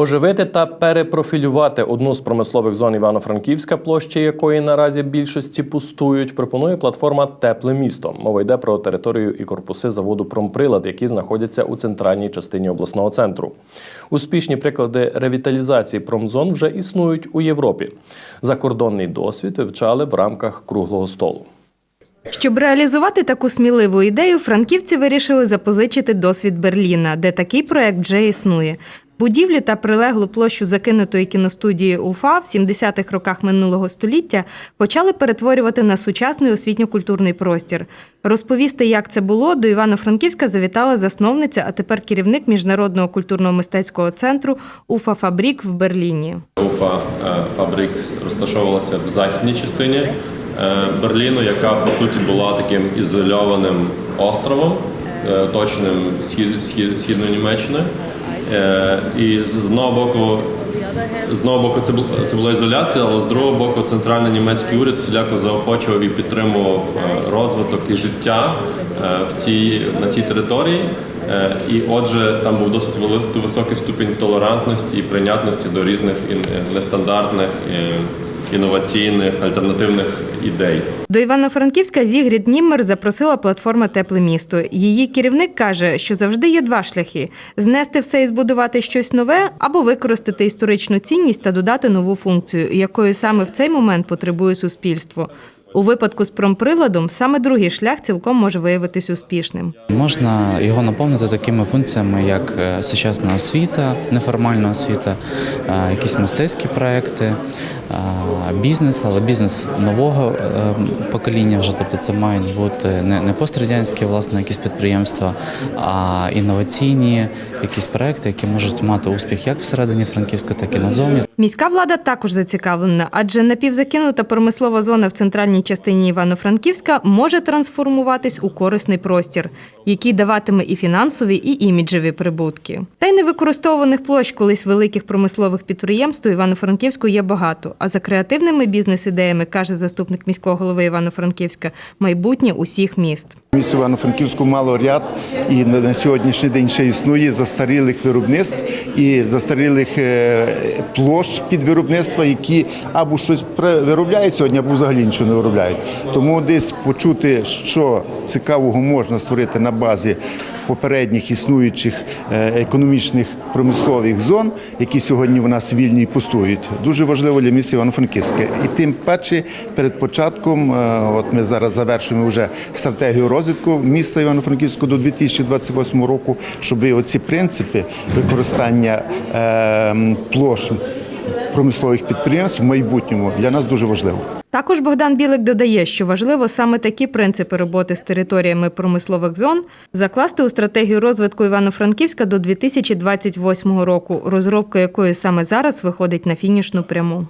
Оживити та перепрофілювати одну з промислових зон Івано-Франківська, площі якої наразі більшості пустують, пропонує платформа Тепле місто. Мова йде про територію і корпуси заводу Промприлад, які знаходяться у центральній частині обласного центру. Успішні приклади ревіталізації промзон вже існують у Європі. Закордонний досвід вивчали в рамках круглого столу. Щоб реалізувати таку сміливу ідею, франківці вирішили запозичити досвід Берліна, де такий проект вже існує. Будівлі та прилеглу площу закинутої кіностудії УФА в 70-х роках минулого століття почали перетворювати на сучасний освітньо-культурний простір. Розповісти, як це було, до Івано-Франківська завітала засновниця, а тепер керівник міжнародного культурно-мистецького центру УФА Фабрік в Берліні. Уфа е, фабрик розташовувалася в західній частині е, Берліну, яка по суті була таким ізольованим островом, е, оточеним схід, Е, І з одного боку, з одного боку це, бу- це була ізоляція, але з другого боку, центральний німецький уряд всіляко заохочував і підтримував е, розвиток і життя е, в цій, на цій території. І отже, там був досить високий ступінь толерантності і прийнятності до різних нестандартних, інноваційних, альтернативних ідей. До Івано-Франківська Зігрід Німмер запросила платформа Тепле місто. Її керівник каже, що завжди є два шляхи: знести все і збудувати щось нове, або використати історичну цінність та додати нову функцію, якої саме в цей момент потребує суспільство. У випадку з промприладом саме другий шлях цілком може виявитись успішним. Можна його наповнити такими функціями, як е, сучасна освіта, неформальна освіта, е, якісь мистецькі проекти, е, бізнес, але бізнес нового покоління вже. Тобто це мають бути не пострадянські власне якісь підприємства, а інноваційні якісь проекти, які можуть мати успіх як всередині Франківська, так і назовні. Міська влада також зацікавлена, адже напівзакинута промислова зона в центральній частині Івано-Франківська може трансформуватись у корисний простір, який даватиме і фінансові, і іміджеві прибутки. Та й невикористовуваних площ колись великих промислових підприємств у Івано-Франківську є багато. А за креативними бізнес-ідеями каже заступник міського голови Івано-Франківська майбутнє усіх міст. Місто Івано-Франківську мало ряд і на на сьогоднішній день ще існує застарілих виробництв і застарілих е, площ під виробництва, які або щось виробляють сьогодні, або взагалі нічого не виробляють. Тому десь почути, що цікавого можна створити на базі попередніх існуючих е, економічних промислових зон, які сьогодні в нас вільні і пустують, дуже важливо для міста Івано-Франківське. І тим паче перед початком, е, от ми зараз завершуємо вже стратегію розвитку міста Івано-Франківського до 2028 року, щоб оці принципи використання е, площ промислових підприємств в майбутньому для нас дуже важливо. Також Богдан Білик додає, що важливо саме такі принципи роботи з територіями промислових зон закласти у стратегію розвитку Івано-Франківська до 2028 року, розробка якої саме зараз виходить на фінішну пряму.